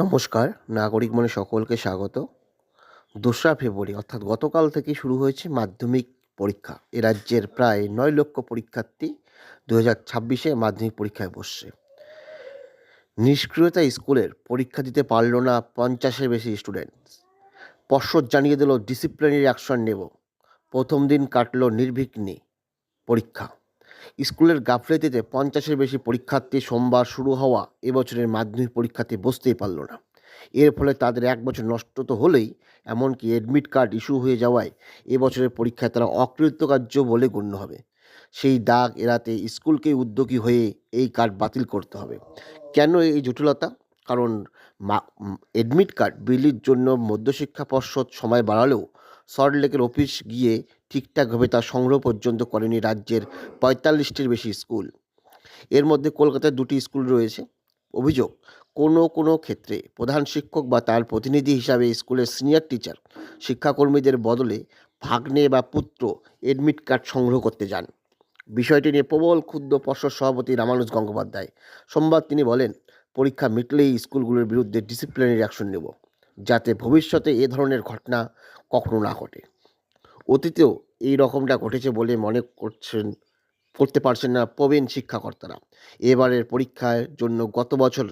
নমস্কার, নাগরিক মনে সকলকে স্বাগত। দোসরা ফেব্রুয়ারি, অর্থাৎ গতকাল থেকে শুরু হয়েছে মাধ্যমিক পরীক্ষা। এ রাজ্যের প্রায় নয় লক্ষ পরীক্ষার্থী দু হাজার ছাব্বিশে মাধ্যমিক পরীক্ষায় বসছে। নিষ্ক্রিয়তা স্কুলের পরীক্ষা দিতে পারল না পঞ্চাশের বেশি স্টুডেন্টস পর্ষদ জানিয়ে দিল ডিসিপ্লিনারি অ্যাকশন নেব। প্রথম দিন কাটলো নির্বিঘ্নে পরীক্ষা। স্কুলের গাফলেতিতে পঞ্চাশের বেশি পরীক্ষার্থী সোমবার শুরু হওয়া এবছরের মাধ্যমিক পরীক্ষাতে বসতেই পারল না। এর ফলে তাদের এক বছর নষ্ট তো হলেই, এমনকি অ্যাডমিট কার্ড ইস্যু হয়ে যাওয়ায় এবছরের পরীক্ষায় তারা অকৃতকার্য বলে গণ্য হবে। সেই দাগ এড়াতে স্কুলকে উদ্যোগী হয়ে এই কার্ড বাতিল করতে হবে। কেন এই জটিলতা? কারণ অ্যাডমিট কার্ড বিলির জন্য মধ্যশিক্ষা পর্ষদ সময় বাড়ালেও সল্টলেকের অফিস গিয়ে ঠিকঠাকভাবে তা সংগ্রহ পর্যন্ত করেনি রাজ্যের পঁয়তাল্লিশটির বেশি স্কুল। এর মধ্যে কলকাতায় দুটি স্কুল রয়েছে। অভিযোগ, কোনো কোনো ক্ষেত্রে প্রধান শিক্ষক বা তার প্রতিনিধি হিসাবে স্কুলের সিনিয়র টিচার শিক্ষাকর্মীদের বদলে ভাগ্নে বা পুত্র এডমিট কার্ড সংগ্রহ করতে যান। বিষয়টি নিয়ে প্রবল ক্ষুদ্র পর্ষদ সভাপতি রামানুজ গঙ্গোপাধ্যায়। সোমবার তিনি বলেন, পরীক্ষা মিটলেই স্কুলগুলোর বিরুদ্ধে ডিসিপ্লিনারি অ্যাকশন নেব। যাতে ভবিষ্যতে এ ধরনের ঘটনা কখনো না ঘটে। অতীতেও এই রকমটা ঘটেছে বলে মনে করছেন, করতে পারছেন না প্রবীণ শিক্ষাকর্তারা। এবারের পরীক্ষার জন্য গত বছর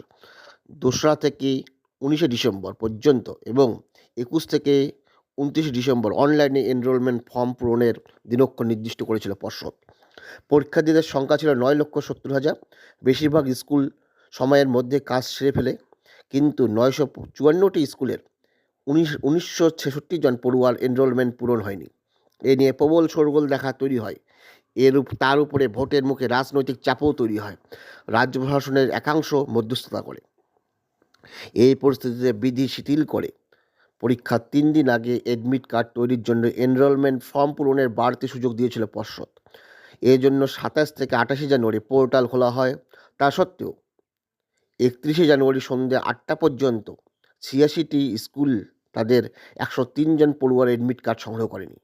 দোসরা থেকে উনিশে ডিসেম্বর পর্যন্ত এবং একুশ থেকে উনত্রিশে ডিসেম্বর অনলাইনে এনরোলমেন্ট ফর্ম পূরণের দিনক্ষণ নির্দিষ্ট করেছিল পর্ষদ। পরীক্ষার্থীদের সংখ্যা ছিল নয় লক্ষ সত্তর হাজার। বেশিরভাগ স্কুল সময়ের মধ্যে কাজ সেরে ফেলে কিন্তু নয়শো চুয়ান্নটি স্কুলের উনিশ, উনিশশো ছেষট্টি জন পড়ুয়ার এনরোলমেন্ট পূরণ হয়নি। এ নিয়ে প্রবল শোরগোল দেখা তৈরি হয়। এর তার উপরে ভোটের মুখে রাজনৈতিক চাপও তৈরি হয়, রাজ্য প্রশাসনের একাংশ মধ্যস্থতা করে। এই পরিস্থিতিতে বিধি শিথিল করে। পরীক্ষার তিন দিন আগে এডমিট কার্ড তৈরির জন্য এনরোলমেন্ট ফর্ম পূরণের বাড়তি সুযোগ দিয়েছিল পর্ষদ। এর জন্য সাতাশ থেকে আঠাশে জানুয়ারি পোর্টাল খোলা হয়। তা সত্ত্বেও একত্রিশে জানুয়ারি সন্ধ্যে আটটা পর্যন্ত ছিয়াশিটি স্কুল তাদের একশো জন পড়ুয়ার এডমিট কার্ড সংগ্রহ করেনি।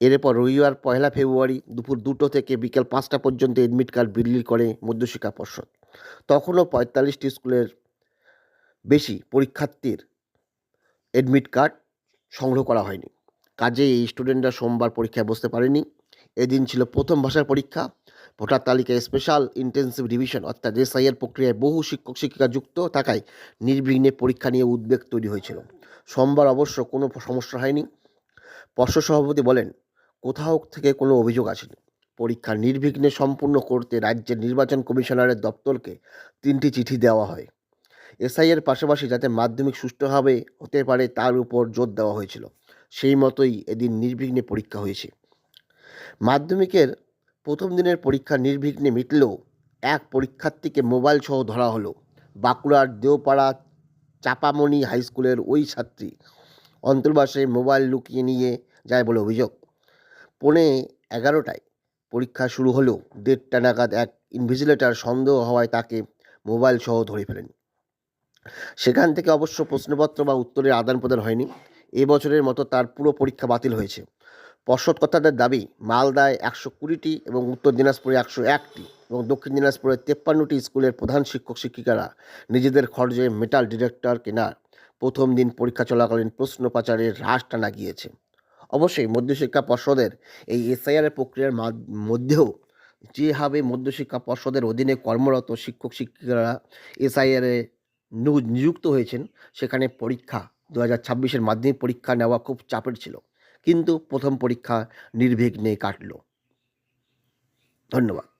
এরপর রবিবার পয়লা ফেব্রুয়ারি দুপুর দুটো থেকে বিকেল পাঁচটা পর্যন্ত এডমিট কার্ড বিলি করে মধ্যশিক্ষা পর্ষদ। তখনও পঁয়তাল্লিশটি স্কুলের বেশি পরীক্ষার্থীর এডমিট কার্ড সংগ্রহ করা হয়নি। কাজে এই স্টুডেন্টরা সোমবার পরীক্ষায় বসতে পারেনি। এদিন ছিল প্রথম ভাষার পরীক্ষা। ভোটার তালিকায় স্পেশাল ইন্টেন্সিভ ডিভিশন অর্থাৎ এসআইয়ের প্রক্রিয়ায় বহু শিক্ষক শিক্ষিকা যুক্ত থাকায় নির্বিঘ্নে পরীক্ষা নিয়ে উদ্বেগ তৈরি হয়েছিল। সোমবার অবশ্য কোনো সমস্যা হয়নি। পর্ষদ সভাপতি বলেন, কোথাও থেকে কোনো অভিযোগ আসেনি। পরীক্ষা নির্বিঘ্নে সম্পূর্ণ করতে রাজ্যের নির্বাচন কমিশনারের দপ্তরকে তিনটি চিঠি দেওয়া হয়। এসআইয়ের পাশাপাশি যাতে মাধ্যমিক সুষ্ঠুভাবে হতে পারে তার উপর জোর দেওয়া হয়েছিল। সেই মতোই এদিন নির্বিঘ্নে পরীক্ষা হয়েছে। মাধ্যমিকের প্রথম দিনের পরীক্ষা নির্বিঘ্নে মিটলেও এক পরীক্ষার্থীকে মোবাইল সহ ধরা হলো। বাঁকুড়ার দেওপাড়া চাপামণি হাই স্কুলের ওই ছাত্রী অন্তর্বাসে মোবাইল লুকিয়ে নিয়ে যায় বলে অভিযোগ। পৌনে এগারোটায় পরীক্ষা শুরু হলেও দেড়টা নাগাদ এক ইনভিজিলেটর সন্দেহ হওয়ায় তাকে মোবাইল সহ ধরে ফেলেন। সেখান থেকে অবশ্য প্রশ্নপত্র বা উত্তরের আদান প্রদান হয়নি এবছরের মতো তার পুরো পরীক্ষা বাতিল হয়েছে। পর্ষদ কর্তাদের দাবি, মালদায় একশো কুড়িটি এবং উত্তর দিনাজপুরে একশো একটি এবং দক্ষিণ দিনাজপুরে তেপ্পান্নটি স্কুলের প্রধান শিক্ষক শিক্ষিকারা নিজেদের খরচে মেটাল ডিটেক্টর কেনার প্রথম দিন পরীক্ষা চলাকালীন প্রশ্ন পাচারের হ্রাস টানা গিয়েছে। অবশ্যই মধ্যশিক্ষা পর্ষদের এই এসআইআর প্রক্রিয়ার মধ্যেও যেভাবে মধ্যশিক্ষা পর্ষদের অধীনে কর্মরত শিক্ষক শিক্ষিকারা এসআইআরে নিযুক্ত হয়েছেন, সেখানে পরীক্ষা দু হাজার ছাব্বিশের মাধ্যমিক পরীক্ষা নেওয়া খুব চাপের ছিল। কিন্তু প্রথম পরীক্ষা নির্বিঘ্নে কাটল। ধন্যবাদ।